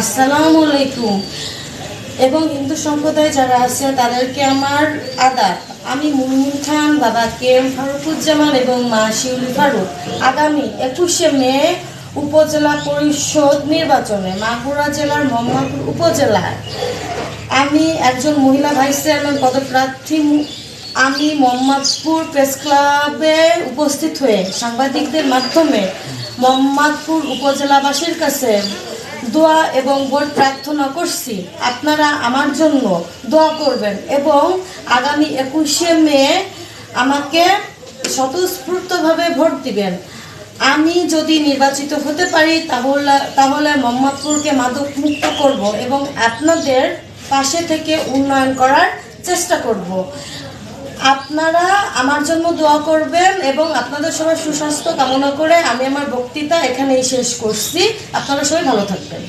আসসালামু আলাইকুম। এবং হিন্দু সম্প্রদায় যারা আছে, তাদেরকে আমার আদাব। আমি মুনমুন খান, বাবা কে এম ফারুকুজ্জামান এবং মা শিউলি ফারুক। আগামী একুশে মে উপজেলা পরিষদ নির্বাচনে মাগুরা জেলার মোহাম্মদপুর উপজেলায় আমি একজন মহিলা ভাইস চেয়ারম্যান পদপ্রার্থী আমি মোহাম্মদপুর প্রেস ক্লাবে উপস্থিত হয়ে সাংবাদিকদের মাধ্যমে মোহাম্মদপুর উপজেলাবাসীর কাছে দোয়া এবং ভোট প্রার্থনা করছি। আপনারা আমার জন্য দোয়া করবেন এবং আগামী একুশে মে আমাকে স্বতঃস্ফূর্তভাবে ভোট দিবেন। আমি যদি নির্বাচিত হতে পারি তাহলে তাহলে মাদক মুক্ত করব এবং আপনাদের পাশে থেকে উন্নয়ন করার চেষ্টা করব। আপনারা আমার জন্য দোয়া করবেন এবং আপনাদের সবাই সুস্বাস্থ্য কামনা করে আমি আমার বক্তৃতা এখানেই শেষ করছি। আপনারা সবাই ভালো থাকবেন।